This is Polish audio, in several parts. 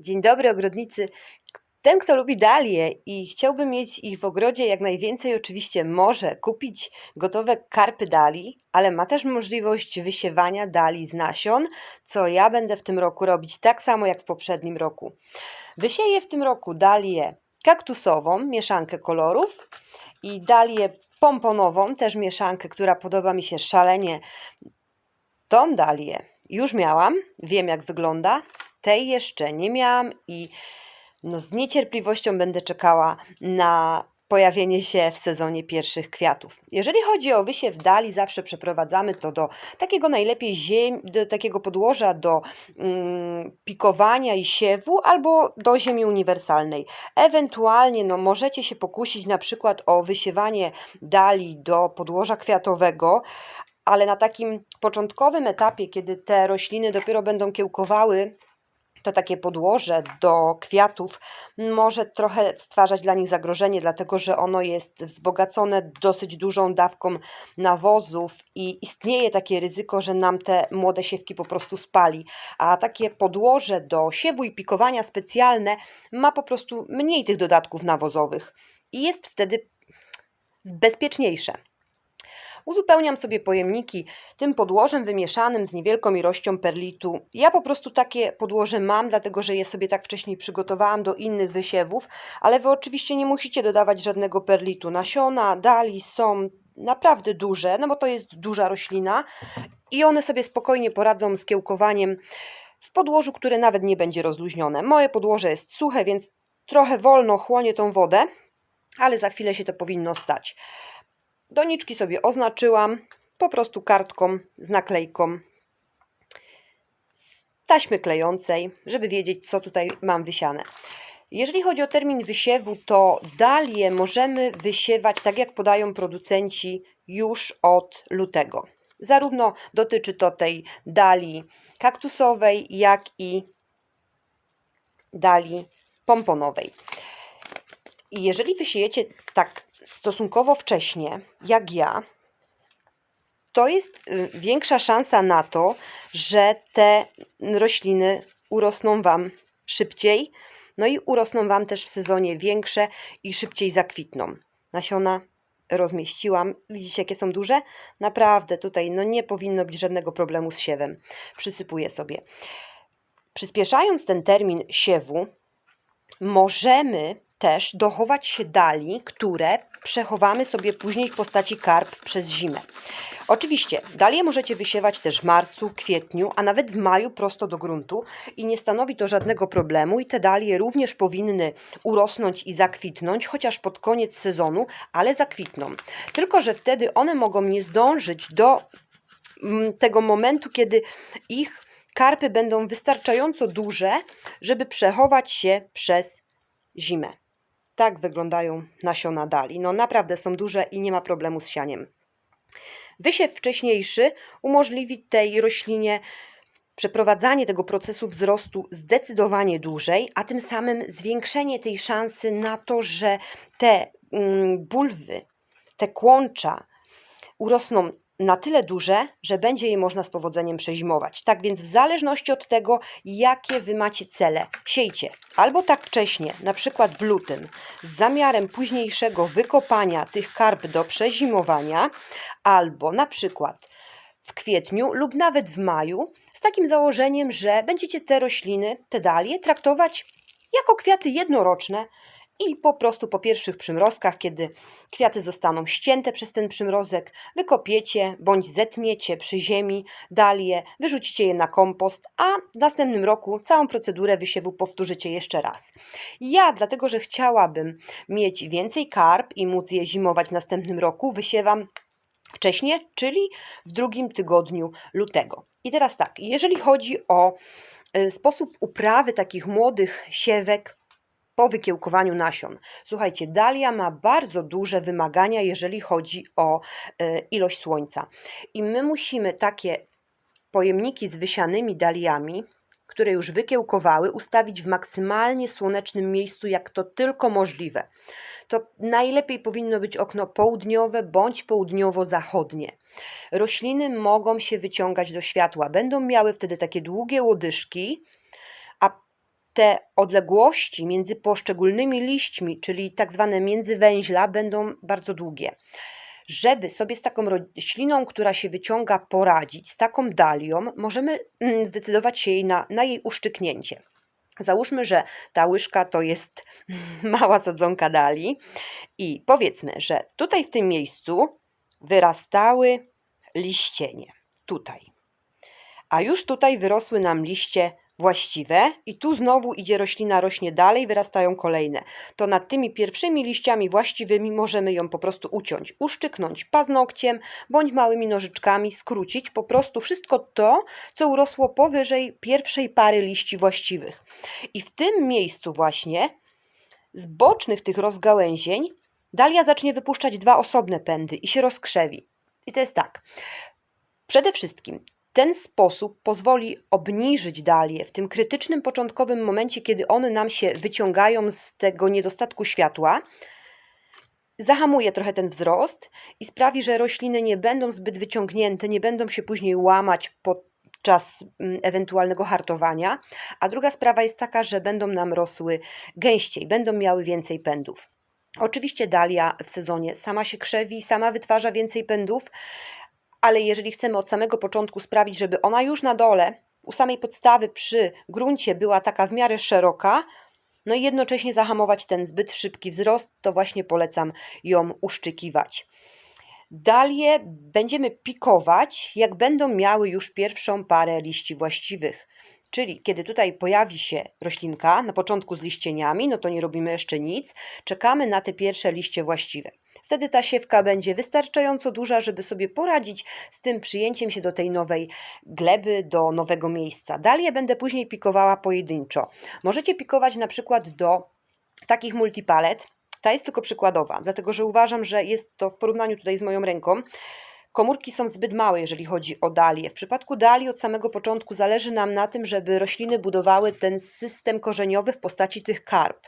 Dzień dobry, ogrodnicy. Ten, kto lubi dalie i chciałby mieć ich w ogrodzie jak najwięcej, oczywiście może kupić gotowe karpy dali, ale ma też możliwość wysiewania dali z nasion, co ja będę w tym roku robić tak samo jak w poprzednim roku. Wysieję w tym roku dalię kaktusową, mieszankę kolorów i dalię pomponową, też mieszankę, która podoba mi się szalenie. Tą dalię już miałam, wiem jak wygląda, tej jeszcze nie miałam i no z niecierpliwością będę czekała na pojawienie się w sezonie pierwszych kwiatów. Jeżeli chodzi o wysiew dali, zawsze przeprowadzamy to do takiego najlepiej ziemi, do takiego podłoża do mm, pikowania i siewu albo do ziemi uniwersalnej. Ewentualnie no, możecie się pokusić na przykład o wysiewanie dali do podłoża kwiatowego, ale na takim początkowym etapie, kiedy te rośliny dopiero będą kiełkowały, to takie podłoże do kwiatów może trochę stwarzać dla nich zagrożenie, dlatego że ono jest wzbogacone dosyć dużą dawką nawozów i istnieje takie ryzyko, że nam te młode siewki po prostu spali. A takie podłoże do siewu i pikowania specjalne ma po prostu mniej tych dodatków nawozowych i jest wtedy bezpieczniejsze. Uzupełniam sobie pojemniki tym podłożem wymieszanym z niewielką ilością perlitu. Ja po prostu takie podłoże mam, dlatego że je sobie tak wcześniej przygotowałam do innych wysiewów, ale Wy oczywiście nie musicie dodawać żadnego perlitu. Nasiona dali są naprawdę duże, no bo to jest duża roślina i one sobie spokojnie poradzą z kiełkowaniem w podłożu, które nawet nie będzie rozluźnione. Moje podłoże jest suche, więc trochę wolno chłonie tą wodę, ale za chwilę się to powinno stać. Doniczki sobie oznaczyłam po prostu kartką z naklejką z taśmy klejącej, żeby wiedzieć, co tutaj mam wysiane. Jeżeli chodzi o termin wysiewu, to dalie możemy wysiewać, tak jak podają producenci, już od lutego. Zarówno dotyczy to tej dali kaktusowej, jak i dali pomponowej. I jeżeli wysiejecie tak stosunkowo wcześnie, jak ja, to jest y, większa szansa na to, że te rośliny urosną Wam szybciej, no i urosną Wam też w sezonie większe i szybciej zakwitną. Nasiona rozmieściłam. Widzicie, jakie są duże? Naprawdę tutaj no nie powinno być żadnego problemu z siewem. Przysypuję sobie. Przyspieszając ten termin siewu, możemy też dochować się dali, które przechowamy sobie później w postaci karp przez zimę. Oczywiście, dalie możecie wysiewać też w marcu, kwietniu, a nawet w maju prosto do gruntu i nie stanowi to żadnego problemu i te dalie również powinny urosnąć i zakwitnąć, chociaż pod koniec sezonu, ale zakwitną. Tylko, że wtedy one mogą nie zdążyć do mm, tego momentu, kiedy ich karpy będą wystarczająco duże, żeby przechować się przez zimę. Tak wyglądają nasiona dali. No naprawdę są duże i nie ma problemu z sianiem. Wysiew wcześniejszy umożliwi tej roślinie przeprowadzanie tego procesu wzrostu zdecydowanie dłużej, a tym samym zwiększenie tej szansy na to, że te mm, bulwy, te kłącza urosną na tyle duże, że będzie je można z powodzeniem przezimować. Tak więc w zależności od tego, jakie Wy macie cele, siejcie albo tak wcześnie, na przykład w lutym, z zamiarem późniejszego wykopania tych karp do przezimowania, albo na przykład w kwietniu lub nawet w maju, z takim założeniem, że będziecie te rośliny, te dalie traktować jako kwiaty jednoroczne, i po prostu po pierwszych przymrozkach, kiedy kwiaty zostaną ścięte przez ten przymrozek, wykopiecie bądź zetniecie przy ziemi dalie, wyrzucicie je na kompost, a w następnym roku całą procedurę wysiewu powtórzycie jeszcze raz. Ja, dlatego że chciałabym mieć więcej karp i móc je zimować w następnym roku, wysiewam wcześniej, czyli w drugim tygodniu lutego. I teraz tak, jeżeli chodzi o y, sposób uprawy takich młodych siewek, po wykiełkowaniu nasion. Słuchajcie, dalia ma bardzo duże wymagania, jeżeli chodzi o e, ilość słońca. I my musimy takie pojemniki z wysianymi daliami, które już wykiełkowały, ustawić w maksymalnie słonecznym miejscu, jak to tylko możliwe. To najlepiej powinno być okno południowe bądź południowo-zachodnie. Rośliny mogą się wyciągać do światła, będą miały wtedy takie długie łodyżki, te odległości między poszczególnymi liśćmi, czyli tak zwane międzywęźla, będą bardzo długie. Żeby sobie z taką rośliną, która się wyciąga, poradzić, z taką dalią, możemy mm, zdecydować się jej na, na jej uszczyknięcie. Załóżmy, że ta łyżka to jest mała sadzonka dali i powiedzmy, że tutaj w tym miejscu wyrastały liścienie. Tutaj. A już tutaj wyrosły nam liście właściwe i tu znowu idzie roślina, rośnie dalej, wyrastają kolejne. To nad tymi pierwszymi liściami właściwymi możemy ją po prostu uciąć, uszczyknąć paznokciem bądź małymi nożyczkami, skrócić po prostu wszystko to, co urosło powyżej pierwszej pary liści właściwych. I w tym miejscu właśnie z bocznych tych rozgałęzień dalia zacznie wypuszczać dwa osobne pędy i się rozkrzewi. I to jest tak. Przede wszystkim ten sposób pozwoli obniżyć dalię w tym krytycznym początkowym momencie, kiedy one nam się wyciągają z tego niedostatku światła. Zahamuje trochę ten wzrost i sprawi, że rośliny nie będą zbyt wyciągnięte, nie będą się później łamać podczas mm, ewentualnego hartowania. A druga sprawa jest taka, że będą nam rosły gęściej, będą miały więcej pędów. Oczywiście dalia w sezonie sama się krzewi, sama wytwarza więcej pędów, ale jeżeli chcemy od samego początku sprawić, żeby ona już na dole, u samej podstawy przy gruncie była taka w miarę szeroka, no i jednocześnie zahamować ten zbyt szybki wzrost, to właśnie polecam ją uszczykiwać. Dalej będziemy pikować, jak będą miały już pierwszą parę liści właściwych. Czyli kiedy tutaj pojawi się roślinka, na początku z liścieniami, no to nie robimy jeszcze nic, czekamy na te pierwsze liście właściwe. Wtedy ta siewka będzie wystarczająco duża, żeby sobie poradzić z tym przyjęciem się do tej nowej gleby, do nowego miejsca. Dalej będę później pikowała pojedynczo. Możecie pikować na przykład do takich multipalet. Ta jest tylko przykładowa, dlatego że uważam, że jest to w porównaniu tutaj z moją ręką Komórki są zbyt małe, jeżeli chodzi o dalię. W przypadku dali od samego początku zależy nam na tym, żeby rośliny budowały ten system korzeniowy w postaci tych karp.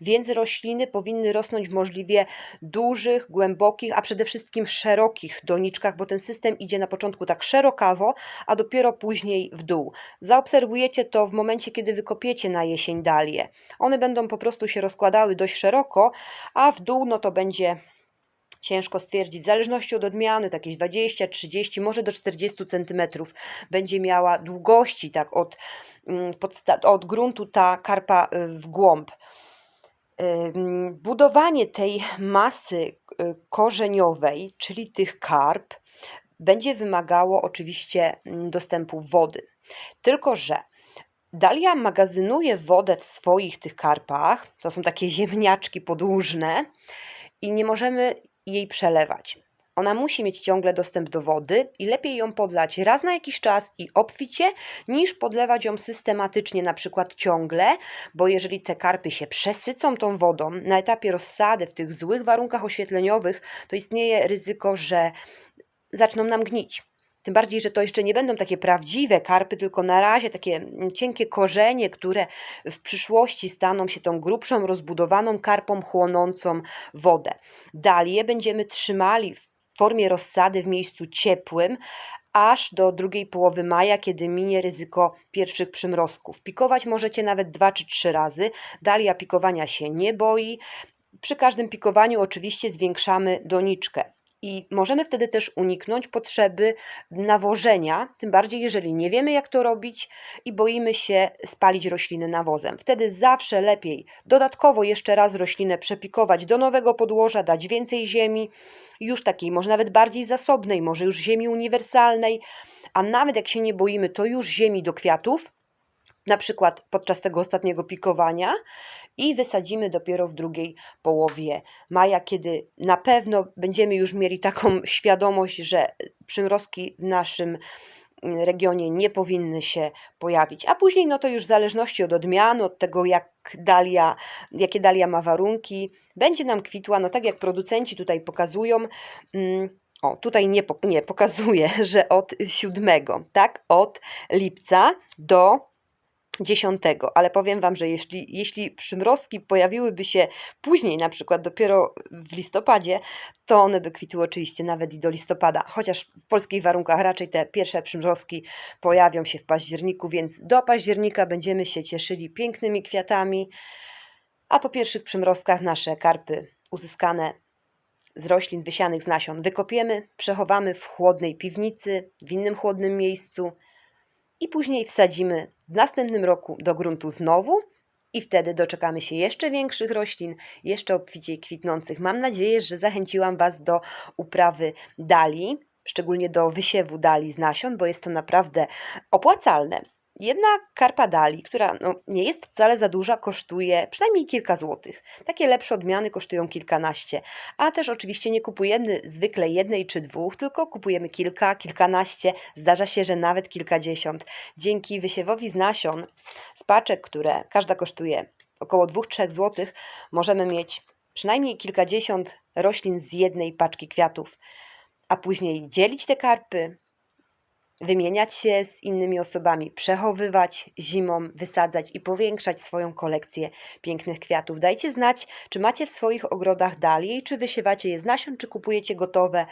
Więc rośliny powinny rosnąć w możliwie dużych, głębokich, a przede wszystkim szerokich doniczkach, bo ten system idzie na początku tak szerokawo, a dopiero później w dół. Zaobserwujecie to w momencie, kiedy wykopiecie na jesień dalię. One będą po prostu się rozkładały dość szeroko, a w dół no to będzie ciężko stwierdzić, w zależności od odmiany, to jakieś 20, 30, może do 40 cm będzie miała długości, tak od, mm, od gruntu ta karpa y, w głąb. Budowanie tej masy y, korzeniowej, czyli tych karp, będzie wymagało oczywiście mm, dostępu wody. Tylko, że Dalia magazynuje wodę w swoich tych karpach, to są takie ziemniaczki podłużne, i nie możemy jej przelewać. Ona musi mieć ciągle dostęp do wody i lepiej ją podlać raz na jakiś czas i obficie, niż podlewać ją systematycznie, na przykład ciągle, bo jeżeli te karpy się przesycą tą wodą na etapie rozsady w tych złych warunkach oświetleniowych, to istnieje ryzyko, że zaczną nam gnić. Tym bardziej, że to jeszcze nie będą takie prawdziwe karpy, tylko na razie takie mm, cienkie korzenie, które w przyszłości staną się tą grubszą, rozbudowaną karpą chłonącą wodę. Dalej będziemy trzymali w formie rozsady w miejscu ciepłym, aż do drugiej połowy maja, kiedy minie ryzyko pierwszych przymrozków. Pikować możecie nawet dwa czy trzy razy. Dalia pikowania się nie boi. Przy każdym pikowaniu oczywiście zwiększamy doniczkę i możemy wtedy też uniknąć potrzeby nawożenia, tym bardziej jeżeli nie wiemy jak to robić i boimy się spalić rośliny nawozem. Wtedy zawsze lepiej dodatkowo jeszcze raz roślinę przepikować do nowego podłoża, dać więcej ziemi, już takiej może nawet bardziej zasobnej, może już ziemi uniwersalnej, a nawet jak się nie boimy, to już ziemi do kwiatów, na przykład podczas tego ostatniego pikowania i wysadzimy dopiero w drugiej połowie maja, kiedy na pewno będziemy już mieli taką świadomość, że przymrozki w naszym mm, regionie nie powinny się pojawić. A później, no to już w zależności od odmiany, od tego, jak dalia, jakie dalia ma warunki, będzie nam kwitła, no tak jak producenci tutaj pokazują. Mm, o, tutaj nie, nie pokazuje, że od siódmego, tak? Od lipca do 10, ale powiem Wam, że jeśli, jeśli przymrozki pojawiłyby się później, na przykład dopiero w listopadzie, to one by kwitły oczywiście nawet i do listopada, chociaż w polskich warunkach raczej te pierwsze przymrozki pojawią się w październiku, więc do października będziemy się cieszyli pięknymi kwiatami, a po pierwszych przymrozkach nasze karpy uzyskane z roślin wysianych z nasion wykopiemy, przechowamy w chłodnej piwnicy, w innym chłodnym miejscu i później wsadzimy w następnym roku do gruntu znowu i wtedy doczekamy się jeszcze większych roślin, jeszcze obficiej kwitnących. Mam nadzieję, że zachęciłam Was do uprawy dali, szczególnie do wysiewu dali z nasion, bo jest to naprawdę opłacalne. Jedna karpa dali, która no, nie jest wcale za duża, kosztuje przynajmniej kilka złotych. Takie lepsze odmiany kosztują kilkanaście. A też oczywiście nie kupujemy zwykle jednej czy dwóch, tylko kupujemy kilka, kilkanaście, zdarza się, że nawet kilkadziesiąt. Dzięki wysiewowi z nasion, z paczek, które każda kosztuje około 2-3 zł, możemy mieć przynajmniej kilkadziesiąt roślin z jednej paczki kwiatów, a później dzielić te karpy, wymieniać się z innymi osobami, przechowywać zimą, wysadzać i powiększać swoją kolekcję pięknych kwiatów. Dajcie znać, czy macie w swoich ogrodach dalie, czy wysiewacie je z nasion, czy kupujecie gotowe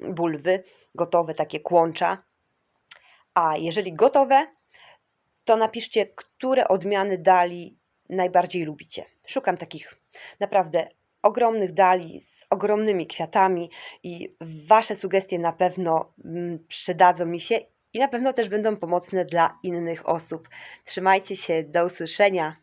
bulwy, gotowe takie kłącza. A jeżeli gotowe, to napiszcie, które odmiany dali najbardziej lubicie. Szukam takich naprawdę ogromnych dali z ogromnymi kwiatami i Wasze sugestie na pewno mm, przydadzą mi się i na pewno też będą pomocne dla innych osób. Trzymajcie się, do usłyszenia.